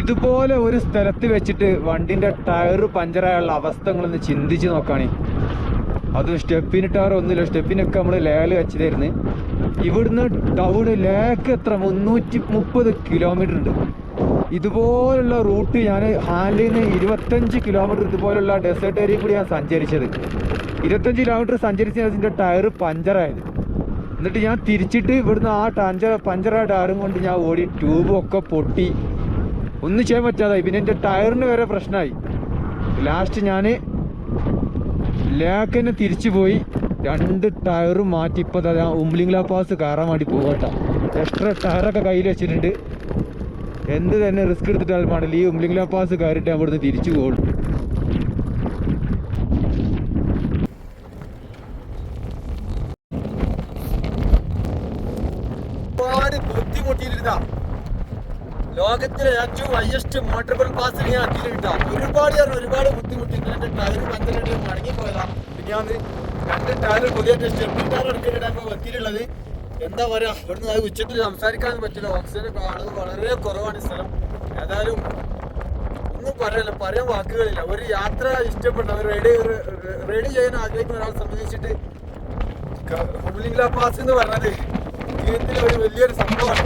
ഇതുപോലെ ഒരു സ്ഥലത്ത് വെച്ചിട്ട് വണ്ടിന്റെ ടയർ പഞ്ചറായുള്ള അവസ്ഥകളൊന്ന് ചിന്തിച്ച് നോക്കാണേ. അതും സ്റ്റെപ്പിന് ടയർ ഒന്നുമില്ല. സ്റ്റെപ്പിനൊക്കെ നമ്മൾ ലേൽ വെച്ചതായിരുന്നു. ഇവിടുന്ന് ടൗണ് ലേക്ക് എത്ര? മുന്നൂറ്റി മുപ്പത് കിലോമീറ്റർ ഉണ്ട്. ഇതുപോലുള്ള റൂട്ട് ഞാൻ ഹാലിൽ നിന്ന് ഇരുപത്തഞ്ച് കിലോമീറ്റർ ഇതുപോലുള്ള ഡെസേർട്ട് ഏരിയയിൽ കൂടി ഞാൻ സഞ്ചരിച്ചത്. ഇരുപത്തഞ്ച് കിലോമീറ്റർ സഞ്ചരിച്ച അതിന്റെ ടയർ പഞ്ചറായത്. എന്നിട്ട് ഞാൻ തിരിച്ചിട്ട് ഇവിടുന്ന് ആ ടഞ്ചർ പഞ്ചറായ ടയറും കൊണ്ട് ഞാൻ ഓടി ട്യൂബും ഒക്കെ പൊട്ടി. ഒന്നും ചെയ്യാൻ പറ്റാതായി. പിന്നെ എന്റെ ടയറിന് വരെ പ്രശ്നമായി. ലാസ്റ്റ് ഞാൻ ലാക്കിനെ തിരിച്ചു പോയി. രണ്ട് ടയറും മാറ്റി ഇപ്പോൾ ഞാൻ ഉംബ്ലിംഗ്ല പാസ് കയറാൻ വേണ്ടി പോകട്ടെ എക്സ്ട്രാ ടയറൊക്കെ കയ്യിൽ വെച്ചിട്ടുണ്ട്. എന്ത് തന്നെ റിസ്ക് എടുത്തിട്ടാലും പാടില്ല ഈ ഉംബ്ലിംഗ്ല പാസ് കയറിയിട്ട് ഇവിടുന്ന് തിരിച്ചു പോകുള്ളൂ ഒരുപാട് ബുദ്ധിമുട്ടിയിരുന്ന ലോകത്തിലെ ഏറ്റവും ഹയസ്റ്റ് മോട്ടോർ പാസ് ഞാൻ എത്തിയിട്ടാ ഒരുപാട് ഞാൻ ഒരുപാട് ബുദ്ധിമുട്ടിട്ട് എന്റെ ടയർ പന്തലിട്ട് മടങ്ങിപ്പോയതാ. പിന്നെ ഞാൻ രണ്ട് ടയർ പുതിയ സ്റ്റെപ്പിൻ ടയർ എടുക്കാനാണ് എത്തിയിട്ടുള്ളത് എന്താ പറയാ? ഇവിടുന്ന് അത് ഉച്ചത്തിൽ സംസാരിക്കാൻ പറ്റില്ല. ഓക്സിജൻ അളവ് വളരെ കുറവാണ് ഈ സ്ഥലം. ഏതായാലും ഒന്നും പറയല്ല. പറയാൻ വാക്കുകളില്ല. ഒരു യാത്ര ഇഷ്ടപ്പെട്ട ഒരു റെഡി റെഡി ചെയ്യാൻ ആഗ്രഹിക്കുന്ന ഒരാളെ സംബന്ധിച്ചിട്ട് ഹുബ്ലിംഗ്ല പാസ് എന്ന് പറഞ്ഞത് ജീവിതത്തിലെ ഒരു വലിയൊരു സംഭവമാണ്.